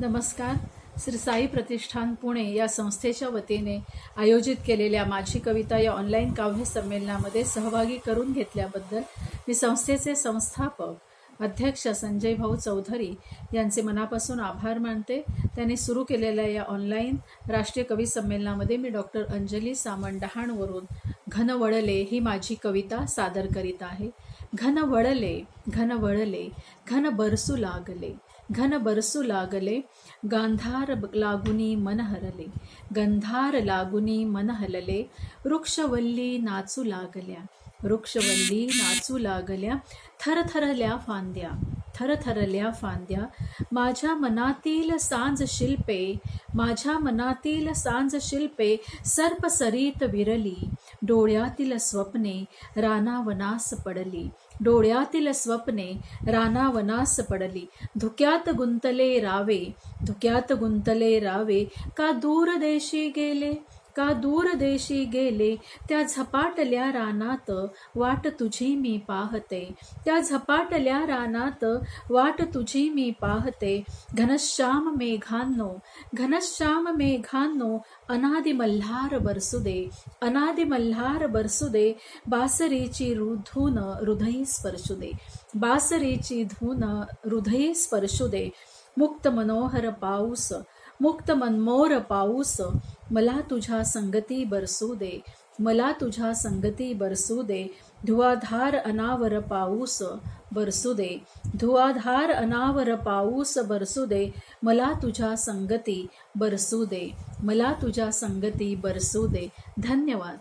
नमस्कार. श्री साई प्रतिष्ठान पुणे या संस्थेच्या वतीने आयोजित केलेल्या माझी कविता या ऑनलाईन काव्य संमेलनामध्ये सहभागी करून घेतल्याबद्दल मी संस्थेचे संस्थापक अध्यक्ष संजय भाऊ चौधरी यांचे मनापासून आभार मानते. त्यांनी सुरू केलेल्या या ऑनलाईन राष्ट्रीय कवी संमेलनामध्ये मी डॉक्टर अंजली सामण डहाणवरून घन वळले ही माझी कविता सादर करीत आहे. घन वळले घन वळले घन बरसू लागले. घन बरसू लागले गांधार लागुनी मन हरले गंधार लागुनी मन हलले वृक्षवल्ली नाचू लागल्या वृक्षवल्ली नाचू लागल्या थरथरल्या फांद्या थरथरल्या फांद्या माझ्या मनातील सांज शिल्पे माझ्या मनातील सांज शिल्पे सर्प सरीत विरली डोळ्यातील स्वप्ने रानावनास पडली डोळ्यातील स्वप्ने रानावनास पडली धुक्यात गुंतले रावे धुक्यात गुंतले रावे का दूर देशी गेले का दूरदेशी गेले? त्या झपाटल्या रानात वाट तुझी मी पाहते. त्या झपाटल्या रानात वाट तुझी मी पाहते. घनश्याम मेघांनो घनश्याम मेघांनो अनादि मल्हार बरसू दे अनादि मल्हार बरसू दे बासरीची रु- धून हृदयी स्पर्शू दे बासरीची धून हृदयी स्पर्शू दे मुक्त मनोहर पाऊस मुक्त मनमोर पाऊस मला तुझ्या संगती बरसू दे मला तुझ्या संगती बरसू दे धुवाधार अनावर पाऊस बरसू दे धुवाधार अनावर पाऊस बरसू दे मला तुझ्या संगती बरसू दे मला तुझ्या संगती बरसू दे. धन्यवाद.